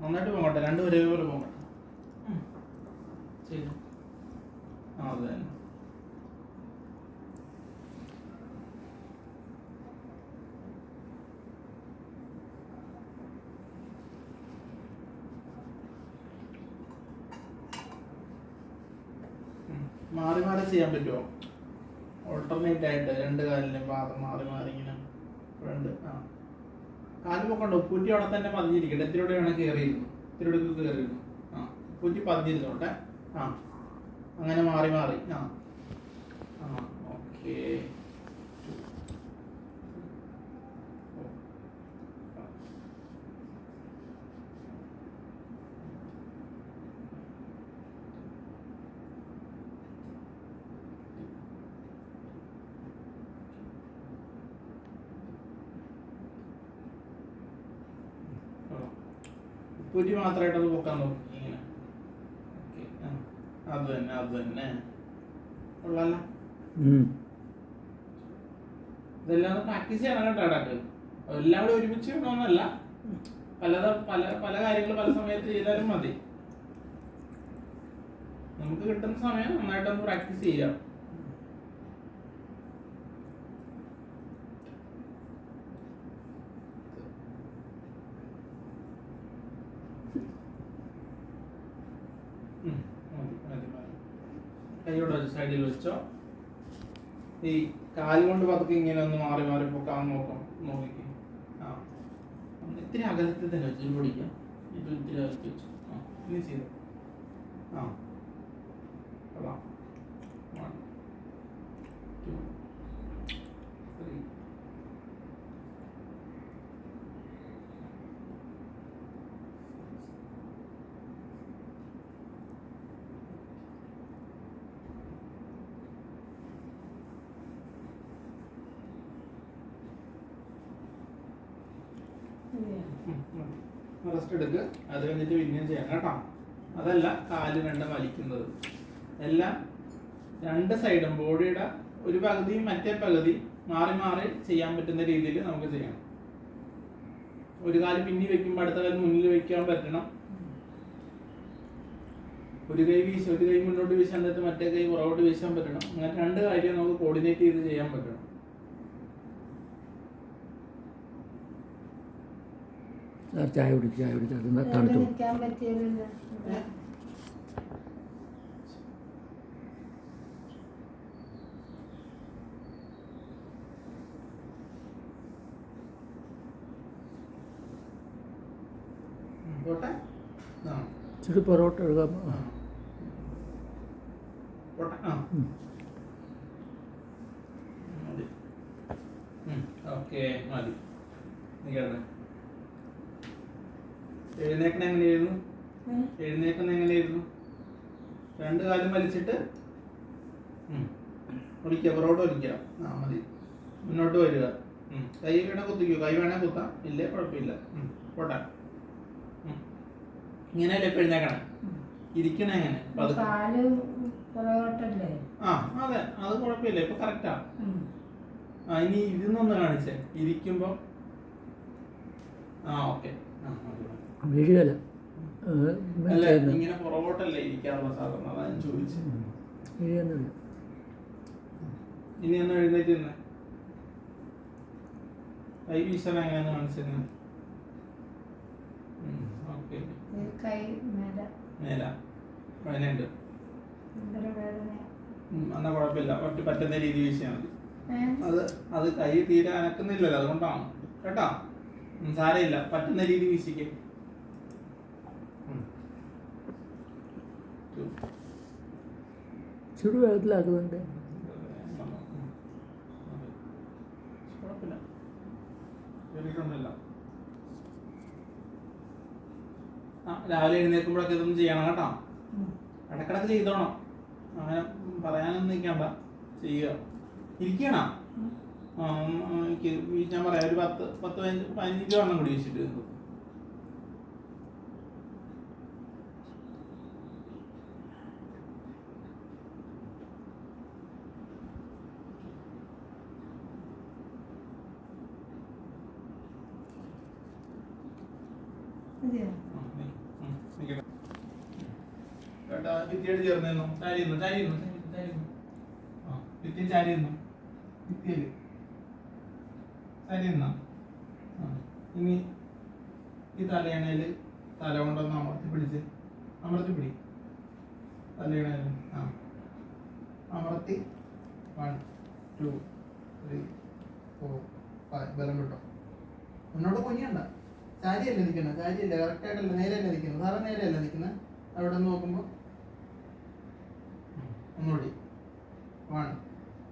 നന്നായിട്ട് പോകട്ടെ. രണ്ട് ഒരേപോലെ പോകട്ടെ. ആ അത് തന്നെ. മാറി മാറി ചെയ്യാൻ പറ്റുമോ? ഓൾട്ടർനേറ്റ് ആയിട്ട് രണ്ട് കാലിലും പാദം മാറി മാറി ഇങ്ങനെ കാൽ പൊക്കണ്ടോ ഉപ്പൂറ്റി അവിടെ തന്നെ പതിഞ്ഞിരിക്കട്ടെ. എത്തിലൂടെ വേണം കയറിയിരുന്നു എത്തിലൂടെ കയറിയിരുന്നു ആ ഉപ്പൂറ്റി പതിഞ്ഞിരുന്നോട്ടെ. ആ അങ്ങനെ മാറി മാറി. ആ. ആ ഓക്കെ. ഉപ്പൂറ്റി മാത്രമായിട്ട് അത് പൊക്കാൻ നോക്കി ഇങ്ങനെ. അത് തന്നെ അത് തന്നെ. കൊള്ളാല്ല ഇതെല്ലാം പ്രാക്ടീസ് ചെയ്യണം കേട്ടോ ഇടയ്ക്ക്. എല്ലാം കൂടെ ഒരുമിച്ച് ചെയ്യണമെന്നല്ല പലത പല പല കാര്യങ്ങൾ പല സമയത്ത് ചെയ്താലും മതി. നമുക്ക് കിട്ടുന്ന സമയം നന്നായിട്ടൊന്ന് പ്രാക്ടീസ് ചെയ്യാം ഉം, മതി, മതി, മതി. കൈയോടെ സൈഡിൽ വെച്ചോ. ഈ കാലുകൊണ്ട് പതുക്കെ ഇങ്ങനെ ഒന്ന് മാറി മാറി പൊക്കാൻ നോക്കാം നോക്കി. ആ. ഇത്തിരി അകലത്തിൽ തന്നെ വെച്ചു പിടിക്കാം ഇത് ഇത്തിരി അകത്ത് വെച്ചു. ആ ഇനി ചെയ്തു. ആ. കൊള്ളാം വൺ ടു ത്രീ റെസ്റ്റ് എടുക്കുക അത് കഴിഞ്ഞിട്ട് പിന്നെയും ചെയ്യണം കേട്ടോ. അതല്ല കാൽ രണ്ട് വലിക്കുന്നത്. എല്ലാം രണ്ട് സൈഡും ബോഡിയുടെ ഒരു പകുതി മറ്റേ പകുതി മാറി മാറി ചെയ്യാൻ പറ്റുന്ന രീതിയിൽ നമുക്ക് ചെയ്യണം ഒരു കാൽ പിന്നി വെക്കുമ്പോൾ അടുത്ത കാൽ മുന്നിൽ വെക്കാൻ പറ്റണം. ഒരു കൈ വീശ ഒരു കൈ മുന്നോട്ട് വീശാൻ മറ്റേ കൈ പുറകോട്ട് വീശാൻ പറ്റണം. അങ്ങനെ രണ്ട് കാര്യം നമുക്ക് കോർഡിനേറ്റ് ചെയ്ത് ചെയ്യാൻ പറ്റണം. ചായ കുടിച്ച് ചായ കുടിച്ച് അത് തണുത്തു. ഇച്ചിരി പൊറോട്ട എടുക്കാം ഓക്കെ മതി. നീ നിൽക്കട്ടെ എഴുന്നേക്കണ എങ്ങനെയായിരുന്നു? എഴുന്നേക്കുന്ന എങ്ങനെയായിരുന്നു? രണ്ട് കാലും വലിച്ചിട്ട് ഒളിക്കുക പുറകോട്ട് ഒലിക്കുക. ആ മതി. മുന്നോട്ട് വരിക. കൈ വേണേൽ കുത്തിക്കോ? കൈ വേണേൽ കുത്താം. ഇല്ലേ? കുഴപ്പമില്ല. പോട്ടെ. ഇങ്ങനെയല്ലേ ഇപ്പൊ എഴുന്നേക്കണം? ഇരിക്കണ എങ്ങനെ? ആ അതെ. അത് കുഴപ്പമില്ല. ഇപ്പൊ കറക്റ്റാ ആ. ഇനി ഇരുന്നൊന്ന് കാണിച്ചേ. ഇരിക്കുമ്പോ. ആ ഓക്കെ. ആ മതി. വീഴുകയല്ല ഇനി ഒന്ന് എഴുന്നേറ്റ് കൈ വീശാൻ എങ്ങനെയാന്ന് എന്നാ കുഴപ്പമില്ല. ഒറ്റ പറ്റുന്ന രീതി വീശിയാൽ മതി. അത് അത് കൈ തീരെ അനക്കുന്നില്ലല്ലോ. അതുകൊണ്ടാണ്. കേട്ടോ? സാരയില്ല സാരമില്ല. പറ്റുന്ന രീതി വീശിക്കേ. ആ രാവിലെ എഴുന്നേൽക്കുമ്പോഴൊക്കെ ഇതൊന്നും ചെയ്യണം കേട്ടോ. ഇടക്കിടക്ക് ചെയ്തോണം. അങ്ങനെ പറയാനൊന്നും നിൽക്കണ്ട. ചെയ്യുക. ഇരിക്കണ. എനിക്ക് ഞാൻ പറയാം ഒരു പത്ത് പത്ത് പതിനഞ്ച് പതിനഞ്ച് വണ്ണം കൂടി വെച്ചിട്ട് ആ, ഇനി ഈ തലയണയിൽ തല കൊണ്ടൊന്ന് അമർത്തി പിടിച്ച് അമർത്തി പിടി. തലയണയിൽ. ആ. അമർത്തി. One two three four five. ബലം കിട്ടും. മുന്നോട്ട് കുഞ്ഞണ്ട ചാരിയല്ലേ നിൽക്കുന്നത്. ചാരിയല്ലേ കറക്റ്റായിട്ടല്ല നേരെയല്ല നിൽക്കുന്നത്. സാറേ നേരെയല്ല നിൽക്കുന്നത്. അവിടെ നിന്ന് നോക്കുമ്പോൾ ഒന്നുകൂടി. One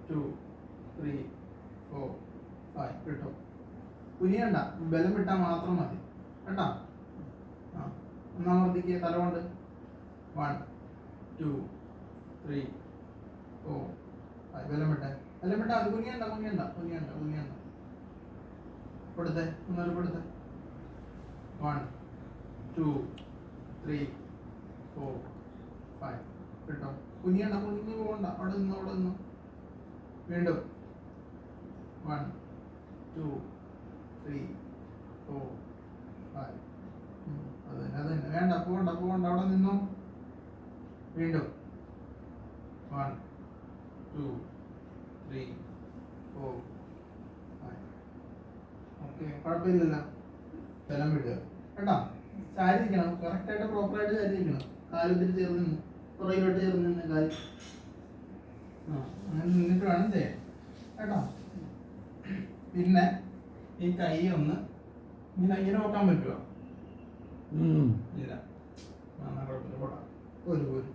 two three four five കിട്ടോ. കുനിയണ്ട. ബലം വിട്ടാൽ മാത്രം മതി. കേട്ടോ? ആ. ഒന്നാമത്തേക്ക് തല കൊണ്ട്. One two three four five ബലം വിട്ടേ. ബലം വിട്ടാൽ അത് കുനിയണ്ട കുനിയണ്ട കുനിയണ്ട കുനിയണ്ട. കൊടുത്തേ. ഒന്നൊരു കൊടുത്തേ. One two three four five കേട്ടോ? കുനിയണ്ട കുനിഞ്ഞു പോകണ്ട അവിടെ നിന്ന് അവിടെ നിന്ന്. വീണ്ടും. One two three four five അത് തന്നെ അത് തന്നെ. വേണ്ട പോകണ്ട പോകണ്ട അവിടെ നിന്നു? വീണ്ടും. One two three four five okay കുഴപ്പമില്ലല്ലോ. ബലം വിടുക കേട്ടോ? ചാരി നിൽക്കണം കറക്റ്റായിട്ട് പ്രോപ്പറായിട്ട് ചാരി നിൽക്കണം കാലത്തിൽ ചേർന്ന് നിന്ന് പുറകിലോട്ട് ചേർന്ന് നിന്ന് കാൽ. ആ അങ്ങനെ നിന്നിട്ട് വേണം ചെയ്യാൻ കേട്ടോ? പിന്നെ ഈ കൈ ഒന്ന് ഇങ്ങനെ ഇങ്ങനെ നോക്കാൻ പറ്റുമോ. ഇല്ല. ആ കുഴപ്പമില്ല. പോടാം. ഒരു ഒരു